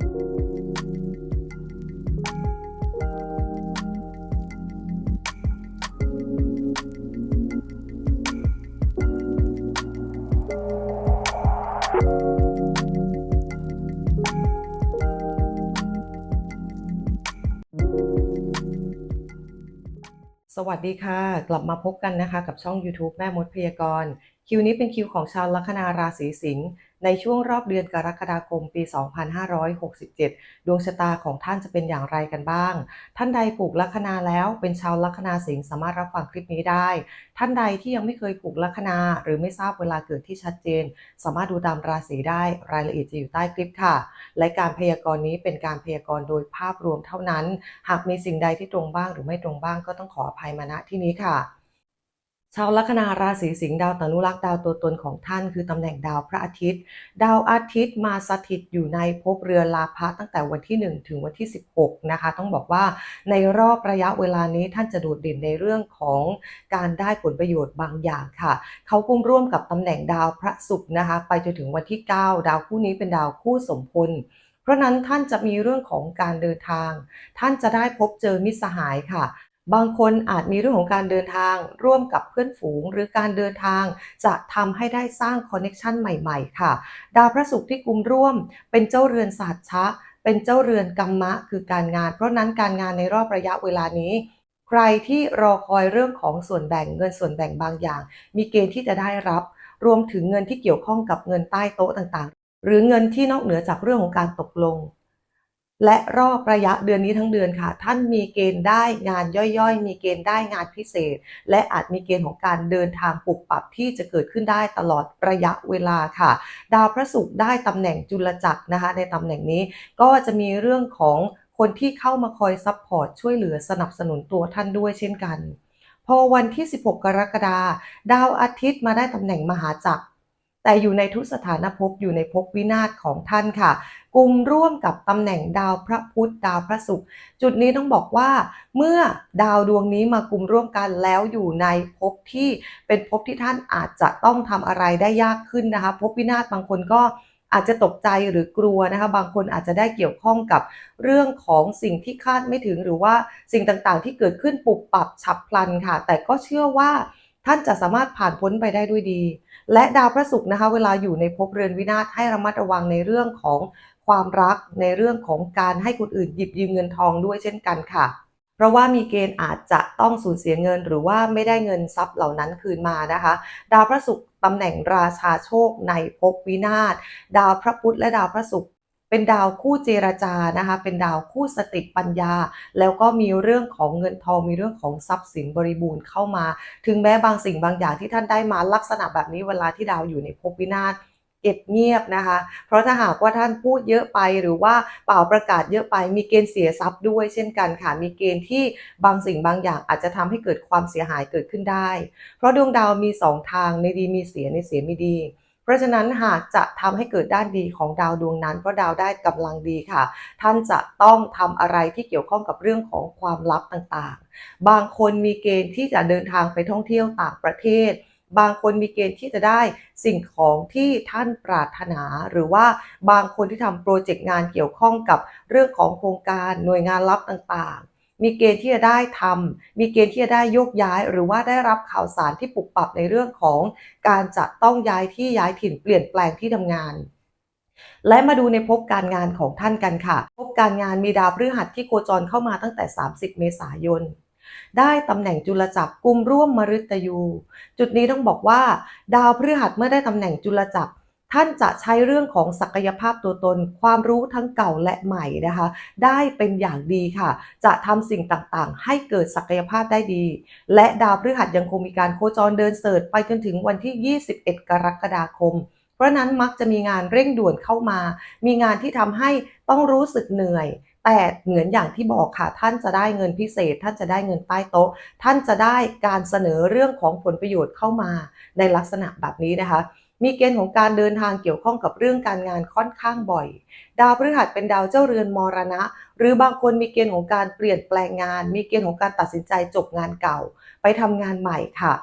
สวัสดีค่ะ กลับมาพบกันนะคะกับช่อง YouTube แม่มดพยากรณ์คิวนี้เป็นคิวของชาวลัคนาราศีสิงห์ ในช่วงรอบเดือนกรกฎาคมปี 2567 ดวงชะตาของท่านจะเป็นอย่างไรกันบ้าง ท่านใดผูกลัคนาแล้วเป็นชาวลัคนาสิงห์สามารถรับฟังคลิปนี้ได้ ท่านใดที่ยังไม่เคยผูกลัคนาหรือไม่ทราบเวลาเกิดที่ชัดเจน สามารถดูตามราศีได้รายละเอียดจะอยู่ใต้คลิปค่ะ และการพยากรณ์นี้เป็นการพยากรณ์โดยภาพรวมเท่านั้น หากมีสิ่งใดที่ตรงบ้างหรือไม่ตรงบ้างก็ต้องขออภัยมาณที่นี้ค่ะ ชาวลัคนาราศีสิงห์ดาวตนุรักษ์ดาวตัวตนของท่านคือตำแหน่งดาวพระอาทิตย์ ดาวอาทิตย์มาสถิตอยู่ในภพเรือลาภะตั้งแต่วันที่ 1 ถึงวันที่ 16 นะคะ ต้องบอกว่าในรอบระยะเวลานี้ท่านจะโดดเด่นในเรื่องของการได้ผลประโยชน์บางอย่างค่ะ เขากุมร่วมกับตำแหน่งดาวพระศุกร์นะคะ ไปจนถึงวันที่ 9 ดาวคู่นี้เป็นดาวคู่สมพลเพราะนั้นท่านจะมีเรื่องของการเดินทาง ท่านจะได้พบเจอมิตรสหายค่ะ บางคนอาจมีเรื่องของการเดินทางร่วมกับเพื่อนฝูง หรือการเดินทาง จะทำให้ได้สร้างคอนเน็ชันใหม่ๆ ค่ะ ดาวพระศุกร์ที่กุมร่วม เป็นเจ้าเรือนศาสตร์ชะ เป็นเจ้าเรือนกรรมะ คือการงาน เพราะนั้นการงานในรอบระยะเวลานี้ ใครที่รอคอยเรื่องของส่วนแบ่งเงินส่วนแบ่งบางอย่าง มีเกณฑ์ที่จะได้รับ รวมถึงเงินที่เกี่ยวข้องกับเงินใต้โต๊ะต่างๆ หรือเงินที่นอกเหนือจากเรื่องของการตกลง และรอบระยะเดือนนี้ทั้งเดือนค่ะ ท่านมีเกณฑ์ได้งานย่อยๆ มีเกณฑ์ได้งานพิเศษ และอาจมีเกณฑ์ของการเดินทางปรับปรับที่จะเกิดขึ้นได้ตลอดระยะเวลาค่ะ ดาวพระศุกร์ได้ตำแหน่งจุลจักรนะคะ ในตำแหน่งนี้ก็จะมีเรื่องของคนที่เข้ามาคอยซัพพอร์ตช่วยเหลือสนับสนุนตัวท่านด้วยเช่นกัน พอวันที่ 16 กรกฎาคมดาวอาทิตย์มาได้ตำแหน่งมหาจักร แต่อยู่ในทุสถานภพอยู่ในภพวินาศของท่านค่ะกลุ่มร่วมกับตำแหน่งดาวพระพุธดาวพระศุกร์จุดนี้ต้องบอกว่า เมื่อดาวดวงนี้มากลุ่มร่วมกันแล้วอยู่ในภพที่เป็นภพที่ท่านอาจจะต้องทำอะไรได้ยากขึ้นนะคะภพวินาศบางคนก็อาจจะตกใจหรือกลัวนะคะบางคนอาจจะได้เกี่ยวข้องกับเรื่องของสิ่งที่คาดไม่ถึงหรือว่าสิ่งต่างๆ ที่เกิดขึ้นปุบปับฉับพลันค่ะ แต่ก็เชื่อว่า ท่านจะสามารถผ่านพ้นไปได้ด้วยดี และดาวพระศุกร์นะคะ เวลาอยู่ในภพเรือนวินาศให้ระมัดระวังในเรื่องของความรักในเรื่องของการให้คนอื่นหยิบยืมเงินทองด้วยเช่นกันค่ะ เพราะว่ามีเกณฑ์อาจจะต้องสูญเสียเงิน หรือว่าไม่ได้เงินทรัพย์เหล่านั้นคืนมานะคะ ดาวพระศุกร์ตำแหน่งราชาโชคในภพวินาศดาวพระพุธและดาวพระศุกร์ เป็นดาวคู่เจรจานะคะ เป็นดาวคู่สติปัญญา แล้วก็มีเรื่องของเงินทองมีเรื่องของทรัพย์สินบริบูรณ์เข้ามา ถึงแม้บางสิ่งบางอย่างที่ท่านได้มาลักษณะแบบนี้เวลาที่ดาวอยู่ในภพวินาศเก็บเงียบนะคะ เพราะถ้าหากว่าท่านพูดเยอะไปหรือว่าเป่าประกาศเยอะไป มีเกณฑ์เสียทรัพย์ด้วยเช่นกันค่ะ มีเกณฑ์ที่บางสิ่งบางอย่างอาจจะทำให้เกิดความเสียหายเกิดขึ้นได้ เพราะดวงดาวมีสองทางในดีมีเสียในเสียไม่ดี ราะฉะนั้นหากจะทำให้เกิดด้านดีของดาวดวงนั้น เพราะดาวได้กำลังดีค่ะ ท่านจะต้องทำอะไรที่เกี่ยวข้องกับเรื่องของความลับต่างๆ บางคนมีเกณฑ์ที่จะเดินทางไปท่องเที่ยวต่างประเทศบางคนมีเกณฑ์ที่จะได้สิ่งของที่ท่านปรารถนา หรือว่าบางคนที่ทำโปรเจกต์งานเกี่ยวข้องกับเรื่องของโครงการหน่วยงานลับต่างๆ มีเกณฑ์ที่จะได้ทำมีเกณฑ์ที่จะได้โยกย้าย หรือว่าได้รับข่าวสารที่ปรับปรับในเรื่องของการจะต้องย้ายที่ย้ายถิ่นเปลี่ยนแปลงที่ทำงาน และมาดูในภพการงานของท่านกันค่ะภพการงานมีดาวพฤหัสที่โคจรเข้ามาตั้งแต่ 30 เมษายนได้ตำแหน่งจุลจักรกุมร่วมมฤตยู จุดนี้ต้องบอกว่า ดาวพฤหัสเมื่อได้ตำแหน่งจุลจักร ท่านจะใช้เรื่องของศักยภาพตัวตน ความรู้ทั้งเก่าและใหม่นะคะ ได้เป็นอย่างดีค่ะ จะทำสิ่งต่างๆ ให้เกิดศักยภาพได้ดี และดาวพฤหัสยังคงมีการโคจรเดินเสริฐไปจนถึงวันที่ 21 กรกฎาคม เพราะนั้นมักจะมีงานเร่งด่วนเข้ามา มีงานที่ทำให้ต้องรู้สึกเหนื่อย แต่เหมือนอย่างที่บอกค่ะ ท่านจะได้เงินพิเศษ ท่านจะได้เงินใต้โต๊ะ ท่านจะได้การเสนอเรื่องของผลประโยชน์เข้ามาในลักษณะแบบนี้นะคะ มีเกณฑ์ของการเดินทางเกี่ยวข้องกับเรื่องการงานค่อนข้างบ่อย ดาวพฤหัสเป็นดาวเจ้าเรือนมรณะ หรือบางคนมีเกณฑ์ของการเปลี่ยนแปลงงาน มีเกณฑ์ของการตัดสินใจจบงานเก่า ไปทำงานใหม่ค่ะ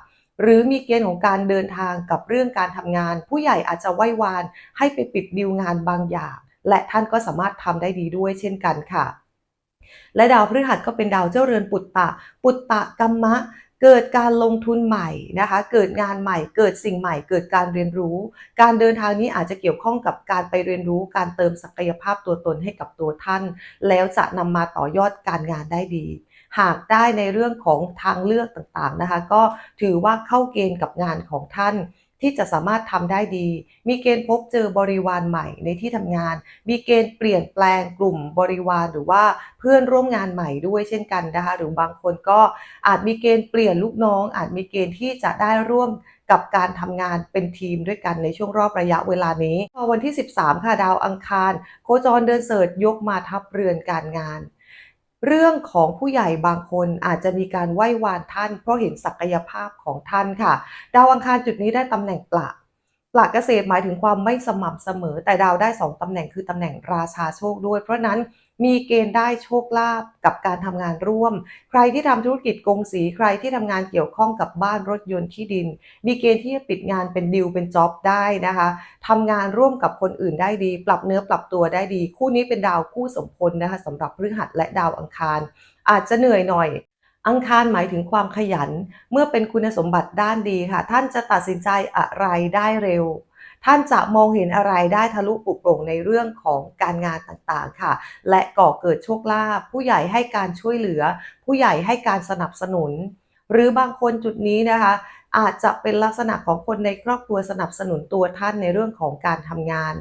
หรือมีเกณฑ์ของการเดินทางกับเรื่องการทำงาน ผู้ใหญ่อาจจะไหว้วาน ให้ไปปิดดีลงานบางอย่าง และท่านก็สามารถทำได้ดีด้วยเช่นกันค่ะและดาวพฤหัสก็เป็นดาวเจ้าเรือนปุตตะ ปุตตะกัมมะ เกิดการลงทุนใหม่นะคะ เกิดงานใหม่ เกิดสิ่งใหม่ เกิดการเรียนรู้ การเดินทางนี้อาจจะเกี่ยวข้องกับการไปเรียนรู้ การเติมศักยภาพตัวตนให้กับตัวท่าน แล้วจะนำมาต่อยอดการงานได้ดี หากได้ในเรื่องของทางเลือกต่างๆนะคะ ก็ถือว่าเข้าเกณฑ์กับงานของท่าน ที่จะสามารถทำได้ดี มีเกณฑ์พบเจอบริวารใหม่ในที่ทำงาน มีเกณฑ์เปลี่ยนแปลงกลุ่มบริวารหรือว่าเพื่อนร่วมงานใหม่ด้วยเช่นกันนะคะ หรือบางคนก็อาจมีเกณฑ์เปลี่ยนลูกน้อง อาจมีเกณฑ์ที่จะได้ร่วมกับการทำงานเป็นทีมด้วยกันในช่วงรอบระยะเวลานี้ พอวันที่ 13 ค่ะดาวอังคาร โคจรเดินเสริฐยกมาทับเรือนการงาน เรื่องของผู้ใหญ่บางคนอาจจะมีการไหว้วานท่าน เพราะเห็นศักยภาพของท่านค่ะ ดาวอังคารจุดนี้ได้ตำแหน่งปละปละเกษตรหมายถึงความไม่สม่ำเสมอ แต่ดาวได้ 2ตำแหน่งคือตำแหน่งราชาโชคด้วย เพราะนั้น มีเกณฑ์ได้โชคลาภกับการทำงานร่วม ใครที่ทำธุรกิจกงสีใครที่ทำงานเกี่ยวข้องกับบ้านรถยนต์ที่ดิน มีเกณฑ์ที่จะปิดงานเป็นดิวเป็นจ็อบได้นะคะทำงานร่วมกับคนอื่นได้ดี ปรับเนื้อปรับตัวได้ดี คู่นี้เป็นดาวคู่สมพลนะคะสำหรับพฤหัสและดาวอังคาร อาจจะเหนื่อยหน่อยอังคารหมายถึงความขยัน เมื่อเป็นคุณสมบัติด้านดีค่ะ ท่านจะตัดสินใจอะไรได้เร็ว ท่านจะมองเห็นอะไรได้ทะลุปลุกโปร่งในเรื่องของการงานต่างๆค่ะ และก่อเกิดโชคลาภผู้ใหญ่ให้การช่วยเหลือ ผู้ใหญ่ให้การสนับสนุน หรือบางคนจุดนี้นะคะอาจจะเป็นลักษณะของคนในครอบครัวสนับสนุนตัวท่านในเรื่องของการทำงาน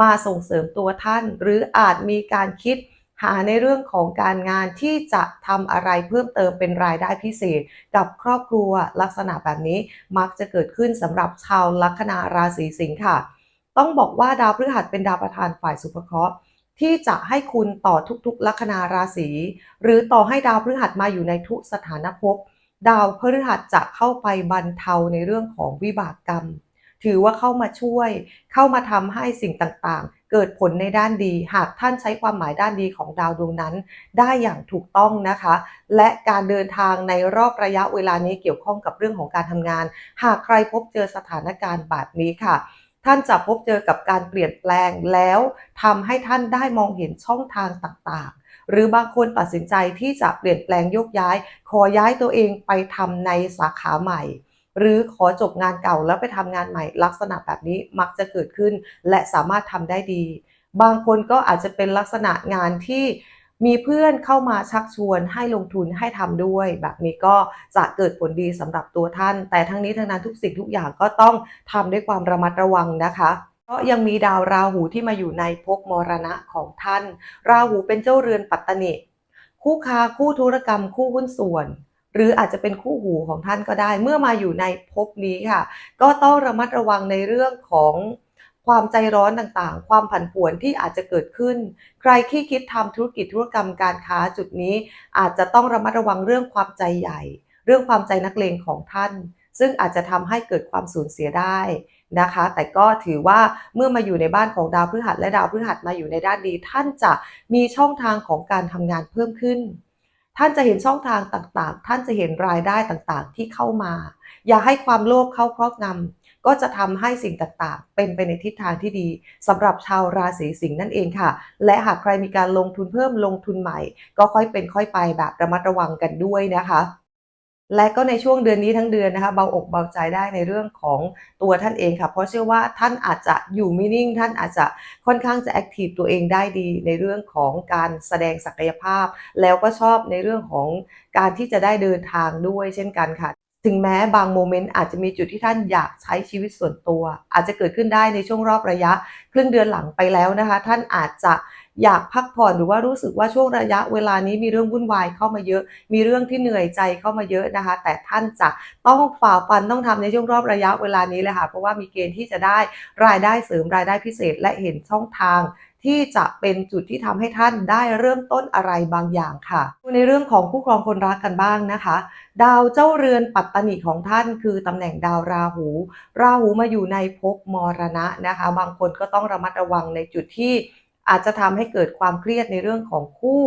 มาส่งเสริมตัวท่าน หรืออาจมีการคิด หาในเรื่องของการงานที่จะทำอะไรเพิ่มเติมเป็นรายได้พิเศษ กับครอบครัวลักษณะแบบนี้มักจะเกิดขึ้นสำหรับชาวลัคนาราศีสิงค์ค่ะ ต้องบอกว่าดาวพฤหัสเป็นดาวประธานฝ่ายสุภเคราะห์ที่จะให้คุณต่อทุกๆ ลัคนาราศี หรือต่อให้ดาวพฤหัสมาอยู่ในทุกสถานภพดาวพฤหัสจะเข้าไปบรรเทาในเรื่องของวิบากกรรม ถือว่าเข้ามาช่วย เข้ามาทำให้สิ่งต่างๆ เกิดผลในด้านดี หากท่านใช้ความหมายด้านดีของดาวดวงนั้น ได้อย่างถูกต้องนะคะ และการเดินทางในรอบระยะเวลานี้เกี่ยวข้องกับเรื่องของการทำงาน หากใครพบเจอสถานการณ์แบบนี้ค่ะท่านจะพบเจอกับการเปลี่ยนแปลงแล้วทำให้ท่านได้มองเห็นช่องทางต่างๆ หรือบางคนตัดสินใจที่จะเปลี่ยนแปลงโยกย้าย ขอย้ายตัวเองไปทำในสาขาใหม่ หรือขอจบงานเก่าแล้วไปทำงานใหม่ ลักษณะแบบนี้มักจะเกิดขึ้น และสามารถทำได้ดี บางคนก็อาจจะเป็นลักษณะงานที่มีเพื่อนเข้ามาชักชวนให้ลงทุนให้ทำด้วย แบบนี้ก็จะเกิดผลดีสำหรับตัวท่าน แต่ทั้งนี้ทั้งนั้นทุกสิ่งทุกอย่างก็ต้องทำด้วยความระมัดระวังนะคะเพราะยังมีดาวราหูที่มาอยู่ในภพมรณะของท่าน ราหูเป็นเจ้าเรือนปัตตนิคู่ค้าคู่ธุรกรรมคู่หุ้นส่วน หรืออาจจะเป็นคู่หูของท่านก็ได้ เมื่อมาอยู่ในภพนี้ค่ะ ก็ต้องระมัดระวังในเรื่องของความใจร้อนต่างๆ ความผันผวนที่อาจจะเกิดขึ้น ใครที่คิดทำธุรกิจธุรกรรมการค้าจุดนี้ อาจจะต้องระมัดระวังเรื่องความใจใหญ่ เรื่องความใจนักเลงของท่าน ซึ่งอาจจะทำให้เกิดความสูญเสียได้นะคะ แต่ก็ถือว่าเมื่อมาอยู่ในบ้านของดาวพฤหัสและดาวพฤหัสมาอยู่ในด้านดี ท่านจะมีช่องทางของการทำงานเพิ่มขึ้น ท่านจะเห็นช่องทางต่างๆ ท่านจะเห็นรายได้ต่างๆ ที่เข้ามา อย่าให้ความโลภเข้าครอบงำก็จะทำให้สิ่งต่างๆ เป็นไปในทิศทางที่ดีสำหรับชาวราศีสิงห์นั่นเองค่ะ และหากใครมีการลงทุนเพิ่มลงทุนใหม่ ก็ค่อยเป็นค่อยไปแบบระมัดระวังกันด้วยนะคะ และก็ในช่วงเดือนนี้ทั้งเดือนนะคะเบาอกเบาใจได้ในเรื่องของตัวท่านเองค่ะเพราะเชื่อว่าท่านอาจจะอยู่ไม่นิ่งท่านอาจจะค่อนข้างจะแอคทีฟตัวเองได้ดีในเรื่องของการแสดงศักยภาพ แล้วก็ชอบในเรื่องของการที่จะได้เดินทางด้วยเช่นกันค่ะถึงแม้บางโมเมนต์อาจจะมีจุดที่ท่านอยากใช้ชีวิตส่วนตัว อาจจะเกิดขึ้นได้ในช่วงรอบระยะ ครึ่งเดือนหลังไปแล้วนะคะ ท่านอาจจะ อยากพักผ่อนหรือว่ารู้สึกว่าช่วงระยะเวลานี้มีเรื่องวุ่นวายเข้ามาเยอะ มีเรื่องที่เหนื่อยใจเข้ามาเยอะนะคะ แต่ท่านจะต้องฝ่าฟันต้องทำในช่วงรอบระยะเวลานี้เลยค่ะเพราะว่ามีเกณฑ์ที่จะได้รายได้เสริมรายได้พิเศษและเห็นช่องทางที่จะเป็นจุดที่ทำให้ท่านได้เริ่มต้นอะไรบางอย่างค่ะในเรื่องของคู่ครองคนรักกันบ้างนะคะ ดาวเจ้าเรือนปัตตนิของท่านคือตำแหน่งดาวราหู ราหูมาอยู่ในภพมรณะนะคะ บางคนก็ต้องระมัดระวังในจุดที่ อาจจะทำให้เกิดความเครียดในเรื่องของคู่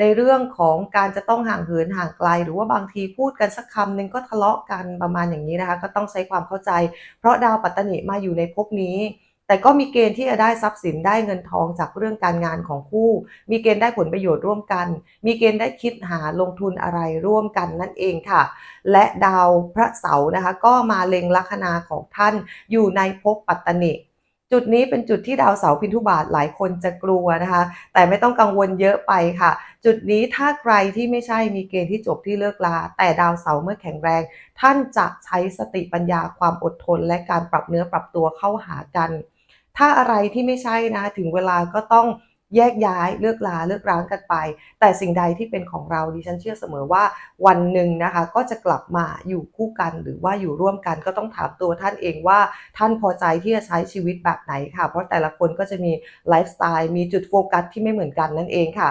ในเรื่องของการจะต้องห่างเหินห่างไกล หรือว่าบางทีพูดกันสักคำหนึ่งก็ทะเลาะกันประมาณอย่างนี้นะคะ ก็ต้องใช้ความเข้าใจ เพราะดาวปัตตนิมาอยู่ในภพนี้แต่ก็มีเกณฑ์ที่จะได้ทรัพย์สินได้เงินทองจากเรื่องการงานของคู่ มีเกณฑ์ได้ผลประโยชน์ร่วมกัน มีเกณฑ์ได้คิดหาลงทุนอะไรร่วมกันนั่นเองค่ะ และดาวพระเสาร์นะคะ ก็มาเล็งลัคนาของท่านอยู่ในภพปัตตนิ จุดนี้เป็นจุดที่ดาวเสาร์พินทุบาทหลายคนจะกลัวนะคะ แต่ไม่ต้องกังวลเยอะไปค่ะ จุดนี้ถ้าใครที่ไม่ใช่มีเกณฑ์ที่จบที่เลิกลา แต่ดาวเสาร์เมื่อแข็งแรง ท่านจะใช้สติปัญญาความอดทน และการปรับเนื้อปรับตัวเข้าหากัน ถ้าอะไรที่ไม่ใช่นะถึงเวลาก็ต้อง แยกย้ายเลิกลาเลิกร้างกันไป แต่สิ่งใดที่เป็นของเราดิฉันเชื่อเสมอว่าวันหนึ่งนะคะก็จะกลับมาอยู่คู่กันหรือว่าอยู่ร่วมกันก็ต้องถามตัวท่านเองว่าท่านพอใจที่จะใช้ชีวิตแบบไหนค่ะ เพราะแต่ละคนก็จะมีไลฟ์สไตล์มีจุดโฟกัสที่ไม่เหมือนกันนั่นเองค่ะ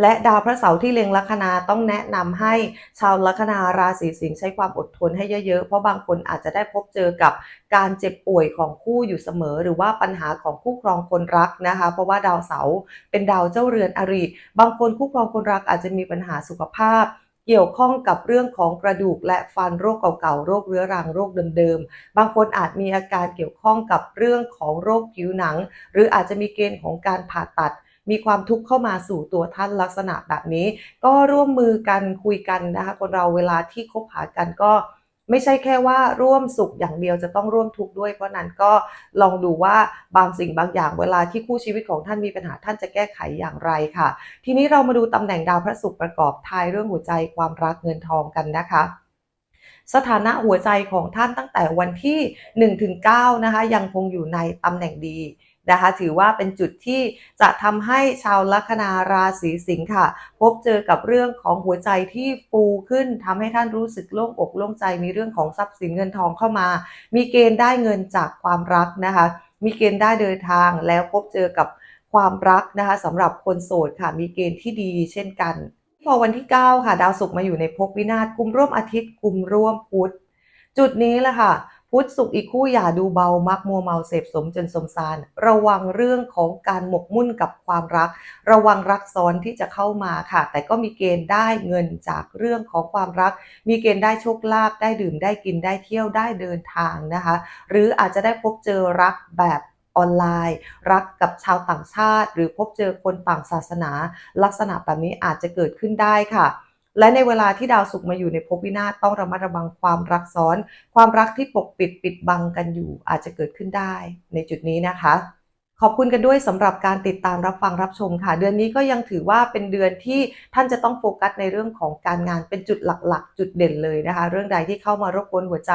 และดาวพระเสาร์ที่เล็งลัคนาต้องแนะนำให้ชาวลัคนาราศีสิงห์ใช้ความอดทนให้เยอะๆ เพราะบางคนอาจจะได้พบเจอกับการเจ็บป่วยของคู่อยู่เสมอ หรือว่าปัญหาของคู่ครองคนรักนะคะ เพราะว่าดาวเสาร์เป็นดาวเจ้าเรือนอริบางคนคู่ครองคนรักอาจจะมีปัญหาสุขภาพเกี่ยวข้องกับเรื่องของกระดูกและฟันโรคเก่าๆ โรคเรื้อรังโรคเดิมๆ บางคนอาจมีอาการเกี่ยวข้องกับเรื่องของโรคผิวหนัง หรืออาจจะมีเกณฑ์ของการผ่าตัด มีความทุกข์เข้ามาสู่ตัวท่านลักษณะแบบนี้ ก็ร่วมมือกันคุยกันนะคะคนเราเวลาที่คบหากันก็ไม่ใช่แค่ว่าร่วมสุขอย่างเดียวจะต้องร่วมทุกข์ด้วย เพราะนั้นก็ลองดูว่าบางสิ่งบางอย่างเวลาที่คู่ชีวิตของท่านมีปัญหาท่านจะแก้ไขอย่างไรค่ะ ทีนี้เรามาดูตำแหน่งดาวพระศุกร์ประกอบทายเรื่องหัวใจความรักเงินทองกันนะคะสถานะหัวใจของท่านตั้งแต่วันที่1ถึง9นะคะยังคงอยู่ในตำแหน่งดี นะคะ ถือว่าเป็นจุดที่จะทำให้ชาวลัคนาราศีสิงค์ค่ะ พบเจอกับเรื่องของหัวใจที่ฟูขึ้นทำให้ท่านรู้สึกโล่งอกโล่งใจมีเรื่องของทรัพย์สินเงินทองเข้ามา มีเกณฑ์ได้เงินจากความรักนะคะ มีเกณฑ์ได้เดินทางแล้วพบเจอกับความรักนะคะสำหรับคนโสดค่ะ มีเกณฑ์ที่ดีเช่นกัน พอวันที่ 9 ค่ะ ดาวศุกร์มาอยู่ในภพวินาศกุมร่วมอาทิตย์กุมร่วมพุธจุดนี้แหละค่ะ พุทธศุกอีกคู่อย่าดูเบามักมัวเมาเสพสมจนสมสาร ระวังเรื่องของการหมกมุ่นกับความรัก ระวังรักซ้อนที่จะเข้ามาค่ะ แต่ก็มีเกณฑ์ได้เงินจากเรื่องของความรัก มีเกณฑ์ได้โชคลาภได้ดื่มได้กินได้เที่ยวได้เดินทางนะคะ หรืออาจจะได้พบเจอรักแบบออนไลน์ รักกับชาวต่างชาติ หรือพบเจอคนต่างศาสนา ลักษณะแบบนี้อาจจะเกิดขึ้นได้ค่ะ และในเวลาที่ดาวศุกร์มาอยู่ในภพวินาศต้องระมัดระวังความรักซ้อน ความรักที่ปกปิดปิดบังกันอยู่อาจจะเกิดขึ้นได้ในจุดนี้นะคะ ขอบคุณกันด้วยสำหรับการติดตามรับฟังรับชมค่ะ เดือนนี้ก็ยังถือว่าเป็นเดือนที่ท่านจะต้องโฟกัสในเรื่องของการงานเป็นจุดหลักๆ จุดเด่นเลยนะคะ เรื่องใดที่เข้ามารบกวนหัวใจ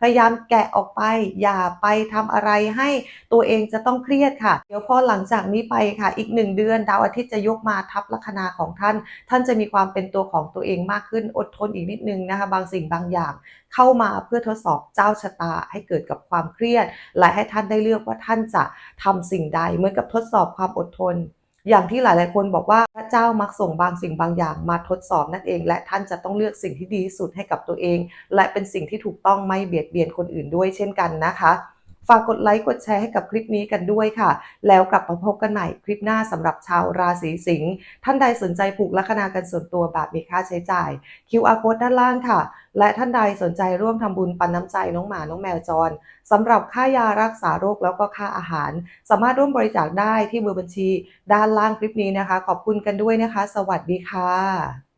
พยายามแกะออกไป อย่าไปทำอะไรให้ตัวเองจะต้องเครียดค่ะ เดี๋ยวพอหลังจากนี้ไปค่ะ อีกหนึ่งเดือน ดาวอาทิตย์จะยกมาทับลัคนาของท่าน ท่านจะมีความเป็นตัวของตัวเองมากขึ้นอดทนอีกนิดนึงนะคะบางสิ่งบางอย่างเข้ามาเพื่อทดสอบเจ้าชะตาให้เกิดกับความเครียด และให้ท่านได้เลือกว่าท่านจะทำสิ่งใดเหมือนกับทดสอบความอดทน อย่างที่หลายๆคนบอกว่าพระเจ้ามักส่งบางสิ่งบางอย่างมาทดสอบนั่นเอง และท่านจะต้องเลือกสิ่งที่ดีที่สุดให้กับตัวเอง และเป็นสิ่งที่ถูกต้องไม่เบียดเบียนคนอื่นด้วยเช่นกันนะคะ ฝากกดไลค์กดแชร์ให้กับคลิปนี้กันด้วยค่ะ แล้วกลับมาพบกันใหม่คลิปหน้าสำหรับชาวราศีสิงห์ท่านใดสนใจผูกลัคนากันส่วนตัวแบบมีค่าใช้จ่าย QR code ด้านล่างค่ะ และท่านใดสนใจร่วมทำบุญปันน้ำใจน้องหมาน้องแมวจรสำหรับค่ายารักษาโรคแล้วก็ค่าอาหาร สามารถร่วมบริจาคได้ที่เบอร์บัญชี ด้านล่างคลิปนี้นะคะ ขอบคุณกันด้วยนะคะ สวัสดีค่ะ